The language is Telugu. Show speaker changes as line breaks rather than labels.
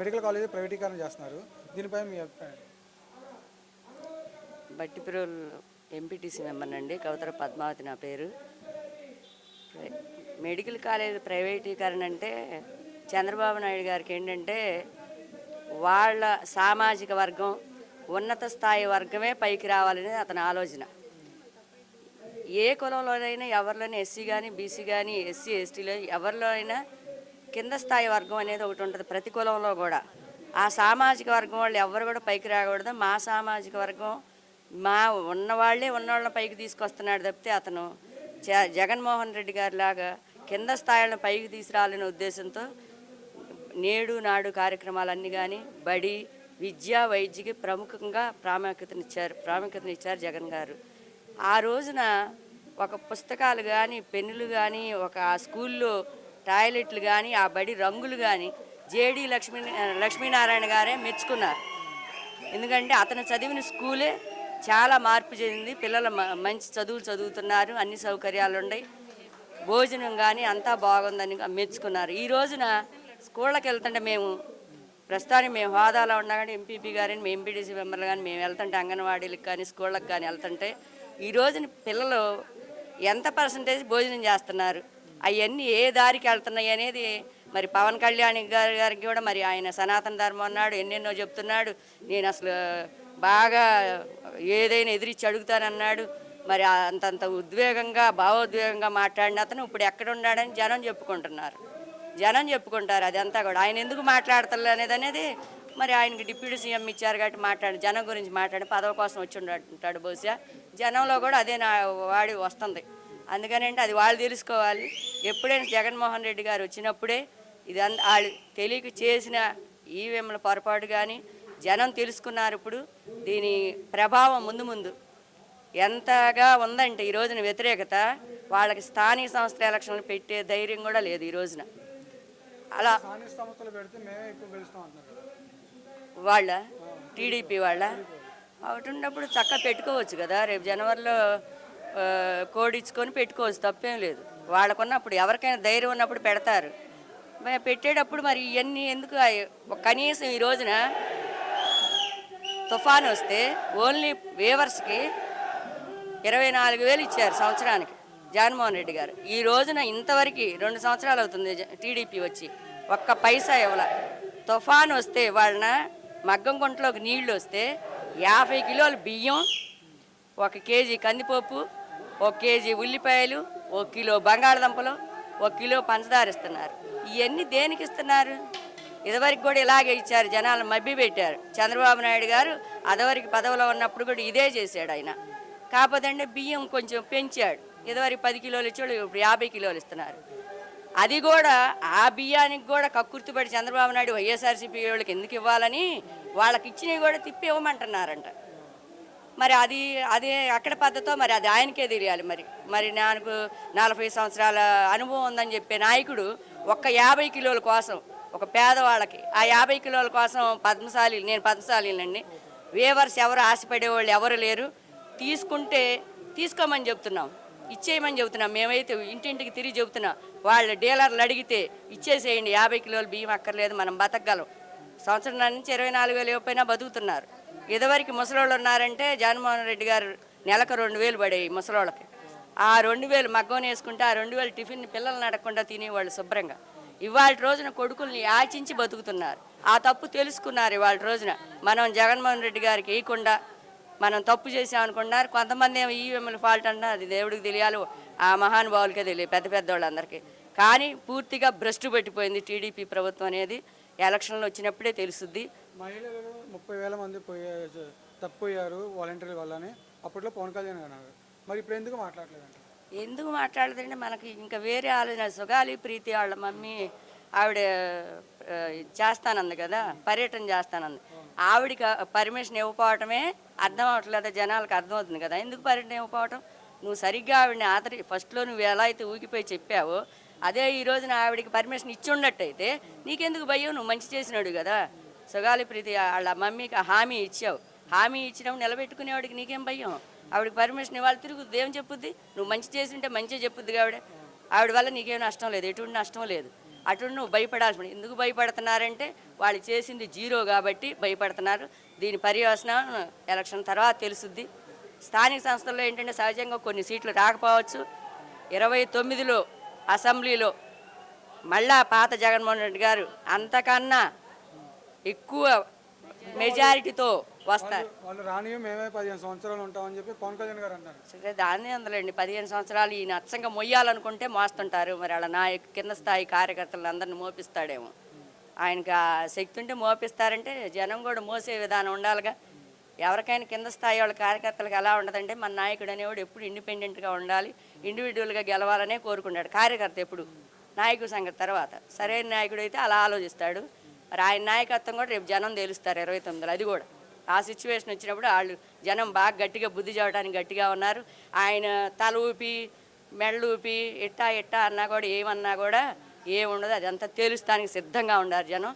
మెడికల్ కాలేజ్ ప్రైవేటీకరణ చేస్తున్నారు. దీనిపై మీ అభిప్రాయం?
బట్టిపిరోల్ ఎంపీటీసీ మెంబర్ అండి కవితర పద్మావతి నా పేరు. మెడికల్ కాలేజ్ ప్రైవేటీకరణ అంటే చంద్రబాబు నాయుడు గారికి ఏంటంటే వాళ్ళ సామాజిక వర్గం ఉన్నత స్థాయి వర్గమే పైకి రావాలనేది అతని ఆలోచన. ఏ కులంలోనైనా ఎవరిలోనే ఎస్సీ కానీ బీసీ కానీ ఎస్సీ ఎస్టీలో ఎవరిలో అయినా కింద స్థాయి వర్గం అనేది ఒకటి ఉంటుంది ప్రతి కులంలో కూడా. ఆ సామాజిక వర్గం వాళ్ళు ఎవరు కూడా పైకి రాకూడదు. మా సామాజిక వర్గం మా ఉన్నవాళ్ళే ఉన్నవాళ్ళని పైకి తీసుకొస్తున్నాడు తప్పితే అతను జ- జగన్మోహన్ రెడ్డి గారి లాగా కింద స్థాయిలను పైకి తీసుకురాలనే ఉద్దేశంతో నేడు నాడు కార్యక్రమాలన్నీ కానీ బడి విద్య వైద్యకి ప్రముఖంగా ప్రాముఖ్యతనిచ్చారు ప్రాముఖ్యతనిచ్చారు జగన్ గారు. ఆ రోజున ఒక పుస్తకాలు కానీ పెన్నులు కానీ ఒక స్కూల్లో టాయిలెట్లు కానీ ఆ బడి రంగులు కానీ జేడి లక్ష్మీ లక్ష్మీనారాయణ గారే మెచ్చుకున్నారు. ఎందుకంటే అతను చదివిన స్కూలే చాలా మార్పు చెందింది. పిల్లలు మంచి చదువులు చదువుతున్నారు. అన్ని సౌకర్యాలు ఉన్నాయి భోజనం కానీ అంతా బాగుందని మెచ్చుకున్నారు. ఈ రోజున స్కూళ్ళకి వెళ్తుంటే మేము ప్రస్తుతానికి మేము హోదాలో ఉన్నా కానీ ఎంపీపీ గారిని మేము ఎంపీడీసీ మెంబర్లు కానీ మేము వెళ్తుంటే అంగన్వాడీలకు కానీ స్కూళ్ళకి కానీ వెళ్తుంటే ఈ రోజున పిల్లలు ఎంత పర్సంటేజ్ భోజనం చేస్తున్నారు? అవన్నీ ఏ దారికి వెళ్తున్నాయి అనేది మరి పవన్ కళ్యాణ్ గారి గారికి కూడా మరి ఆయన సనాతన ధర్మం అన్నాడు ఎన్నెన్నో చెప్తున్నాడు. నేను అసలు బాగా ఏదైనా ఎదిరించి అడుగుతానన్నాడు. మరి అంతంత ఉద్వేగంగా భావోద్వేగంగా మాట్లాడిన అతను ఇప్పుడు ఎక్కడ ఉన్నాడని జనం చెప్పుకుంటున్నారు. జనం చెప్పుకుంటారు అదంతా కూడా. ఆయన ఎందుకు మాట్లాడతలే అనేది అనేది మరి ఆయనకి డిప్యూటీ సీఎం ఇచ్చారు కాబట్టి మాట్లాడి జనం గురించి మాట్లాడి పదవి కోసం వచ్చి ఉంటాడు బహుశా. జనంలో కూడా అదే నా వాడి వస్తుంది. అందుకనంటే అది వాళ్ళు తెలుసుకోవాలి. ఎప్పుడైనా జగన్మోహన్ రెడ్డి గారు వచ్చినప్పుడే ఇది వాళ్ళు తెలియక చేసిన ఈవీఎంల పొరపాటు కానీ జనం తెలుసుకున్నారు ఇప్పుడు దీని ప్రభావం ముందు ముందు. ఎంతగా ఉందంటే ఈ రోజున వ్యతిరేకత వాళ్ళకి స్థానిక సంస్థల ఎలక్షన్లు పెట్టే ధైర్యం కూడా లేదు ఈ రోజున. అలా వాళ్ళ టీడీపీ వాళ్ళ ఒకటి ఉన్నప్పుడు చక్కగా పెట్టుకోవచ్చు కదా రేపు జనవరిలో ఆ, కోడ్ ఇచ్చుకొని పెట్టుకోవచ్చు తప్పేం లేదు. వాళ్ళకున్నప్పుడు ఎవరికైనా ధైర్యం ఉన్నప్పుడు పెడతారు. పెట్టేటప్పుడు మరి ఇవన్నీ ఎందుకు కనీసం ఈ రోజున తుఫాన్ వస్తే ఓన్లీ వేవర్స్కి ఇరవై నాలుగు వేలు ఇచ్చారు సంవత్సరానికి జగన్మోహన్ రెడ్డి గారు. ఈ రోజున ఇంతవరకు రెండు సంవత్సరాలు అవుతుంది టీడీపీ వచ్చి ఒక్క పైసా ఇవ్వాల. తుఫాన్ వస్తే వాళ్ళన మగ్గం గుంటలోకి నీళ్ళు వస్తే యాభై కిలోల బియ్యం ఒక కేజీ కందిపప్పు ఒక కేజీ ఉల్లిపాయలు ఒక కిలో బంగాళదుంపలు ఒక కిలో పంచదార ఇస్తున్నారు. ఇవన్నీ దేనికి ఇస్తున్నారు? ఇదివరకు కూడా ఇలాగే ఇచ్చారు జనాలు మబ్బి పెట్టారు. చంద్రబాబు నాయుడు గారు అదవరికి పదవిలో ఉన్నప్పుడు కూడా ఇదే చేశాడు ఆయన. కాకపోతే బియ్యం కొంచెం పెంచాడు. ఇదివరకు పది కిలోలు ఇచ్చాడు ఇప్పుడు యాభై కిలోలు ఇస్తున్నారు. అది కూడా ఆ బియ్యానికి కూడా కక్కుర్తిపడి చంద్రబాబు నాయుడు వైఎస్ఆర్సీపీ వాళ్ళకి ఎందుకు ఇవ్వాలని వాళ్ళకి ఇచ్చినవి కూడా తిప్పి ఇవ్వమంటున్నారంట. మరి అది అది అక్కడ పద్ధతో మరి అది ఆయనకే తెలియాలి మరి. మరి నాకు నలభై సంవత్సరాల అనుభవం ఉందని చెప్పే నాయకుడు ఒక్క యాభై కిలోల కోసం ఒక పేదవాళ్ళకి ఆ యాభై కిలోల కోసం పద్మశాలి నేను పద్మశాలినండి వేవర్స్ ఎవరు ఆశపడే వాళ్ళు ఎవరు లేరు. తీసుకుంటే తీసుకోమని చెప్తున్నాం ఇచ్చేయమని చెబుతున్నాం మేమైతే ఇంటింటికి తిరిగి చెబుతున్నాం వాళ్ళ డీలర్లు అడిగితే ఇచ్చేసేయండి యాభై కిలోలు బియ్యం అక్కర్లేదు మనం బతకగలం. సంవత్సరం నుంచి ఇరవై నాలుగు వేలు ఇవ్వకపోయినా బతుకుతున్నారు. ఇదివరకు ముసలోళ్ళు ఉన్నారంటే జగన్మోహన్ రెడ్డి గారు నెలకు రెండు వేలు పడేవి ముసలోళ్ళకి. ఆ రెండు వేలు మగ్గం వేసుకుంటే ఆ రెండు వేలు టిఫిన్ పిల్లలు నడకుండా తినేవాళ్ళు శుభ్రంగా. ఇవాళ రోజున కొడుకుల్ని యాచించి బతుకుతున్నారు. ఆ తప్పు తెలుసుకున్నారు ఇవాళ రోజున. మనం జగన్మోహన్ రెడ్డి గారికి వేయకుండా మనం తప్పు చేసామనుకున్నారు కొంతమంది ఏమో ఈవీఎంల ఫాల్ట్ అన్నా అది దేవుడికి తెలియాలి. ఆ మహానుభావులకే తెలియదు పెద్ద పెద్ద వాళ్ళందరికీ కానీ పూర్తిగా భ్రష్టు పెట్టిపోయింది టీడీపీ ప్రభుత్వం అనేది. ఎలక్షన్లు వచ్చినప్పుడే తెలుస్తుంది
మహిళలు ముప్పై వేల మంది పోయే తప్పిపోయారు వాలంటీర్ల వల్లనే. అప్పట్లో పవన్ కళ్యాణ్ అన్నారు. మరి ఇప్పుడు ఎందుకు మాట్లాడలేదంట?
ఎందుకు మాట్లాడదంటే మనకి ఇంకా వేరే ఆలోచన సుగాలి ప్రీతి వాళ్ళ మమ్మీ ఆవిడ చేస్తానంది కదా పర్యటన చేస్తానంది. ఆవిడకి పర్మిషన్ ఇవ్వకపోవటమే అర్థం అవ్వట్లేదు జనాలకు అర్థమవుతుంది కదా. ఎందుకు పర్యటన ఇవ్వకపోవటం? నువ్వు సరిగ్గా ఆవిడని ఆదరి ఫస్ట్లో నువ్వు ఎలా అయితే ఊగిపోయి చెప్పావో అదే ఈ రోజున ఆవిడకి పర్మిషన్ ఇచ్చి ఉన్నట్టయితే నీకెందుకు భయం? నువ్వు మంచి చేసినాడు కదా. సుగాలి ప్రీతి వాళ్ళ మమ్మీకి హామీ ఇచ్చావు. హామీ ఇచ్చినావు నిలబెట్టుకునేవాడికి నీకేం భయం? ఆవిడకి పర్మిషన్ ఇవ్వాలి తిరుగుద్ది ఏం చెప్పుద్ది. నువ్వు మంచి చేసింటే మంచిగా చెప్పుద్ది ఆవిడ. ఆవిడ వల్ల నీకేం నష్టం లేదు ఎటువంటి నష్టం లేదు. అటు నువ్వు భయపడాల్సి ఎందుకు భయపడుతున్నారంటే వాళ్ళు చేసింది జీరో కాబట్టి భయపడుతున్నారు. దీని పర్యవసనం ఎలక్షన్ తర్వాత తెలుసుద్ది. స్థానిక సంస్థల్లో ఏంటంటే సహజంగా కొన్ని సీట్లు రాకపోవచ్చు. ఇరవై తొమ్మిదిలో అసెంబ్లీలో మళ్ళా పాత జగన్మోహన్ రెడ్డి గారు అంతకన్నా ఎక్కువ మెజారిటీతో వస్తారు.
వాళ్ళు రాని మేమే పదిహేను సంవత్సరాలు ఉంటామని చెప్పి పవన్ కళ్యాణ్ గారు అంటారు.
సరే దాన్ని అందులోండి. పదిహేను సంవత్సరాలు ఈయన అచ్చంగా మొయ్యాలనుకుంటే మోస్తుంటారు. మరి వాళ్ళ నాయకు కింద స్థాయి కార్యకర్తలను అందరిని మోపిస్తాడేమో. ఆయనకి ఆ శక్తి ఉంటే మోపిస్తారంటే జనం కూడా మోసే విధానం ఉండాలిగా. ఎవరికైనా కింద స్థాయి వాళ్ళ కార్యకర్తలకు ఎలా ఉండదంటే మన నాయకుడు అనేవాడు ఎప్పుడు ఇండిపెండెంట్గా ఉండాలి. ఇండివిజువల్గా గెలవాలనే కోరుకుంటాడు. కార్యకర్త ఎప్పుడు? నాయకుడి సంగతి తర్వాత. సరైన నాయకుడు అయితే అలా ఆలోచిస్తాడు. మరి ఆయన నాయకత్వం కూడా రేపు జనం తెలుస్తారు ఇరవై తొమ్మిదిలో అది కూడా. ఆ సిచ్యువేషన్ వచ్చినప్పుడు వాళ్ళు జనం బాగా గట్టిగా బుద్ధి చెప్పడానికి గట్టిగా ఉన్నారు. ఆయన తల ఊపి మెళ్ళు ఊపి ఇట్టా ఇట్టా అన్నా కూడా ఏమన్నా కూడా ఏముండదు అదంతా తేలుస్తానికి సిద్ధంగా ఉన్నారు జనం.